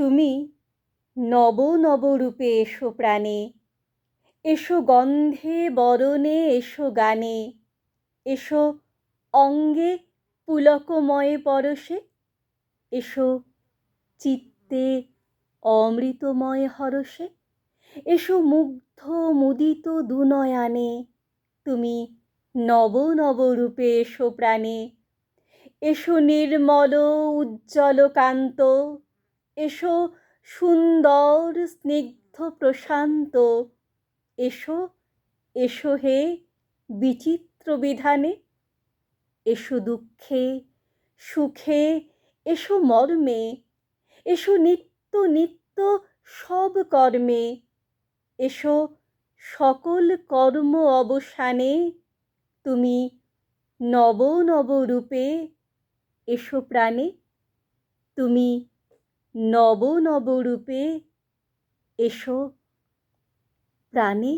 তুমি নব নব রূপে এসো প্রাণে, এসো গন্ধে বরণে, এসো গানে, এসো অঙ্গে পুলকময়ে পরশে, এসো চিত্তে অমৃতময় হরষে, এসো মুগ্ধ মুদিত দুনয়নে, তুমি নব নব রূপে এসো প্রাণে, এসো নির্মল উজ্জ্বল কান্ত এসো, সুন্দর, স্নিগ্ধ, প্রশান্ত। এসো এসো হে বিচিত্র বিধানে। এসো দুঃখে, সুখে, এসো মর্মে। এসো নিত্য নিত্য সব কর্মে। এসো সকল কর্ম অবসানে। তুমি নব নব রূপে। এসো প্রাণে, তুমি নব নব রূপে এসো প্রাণে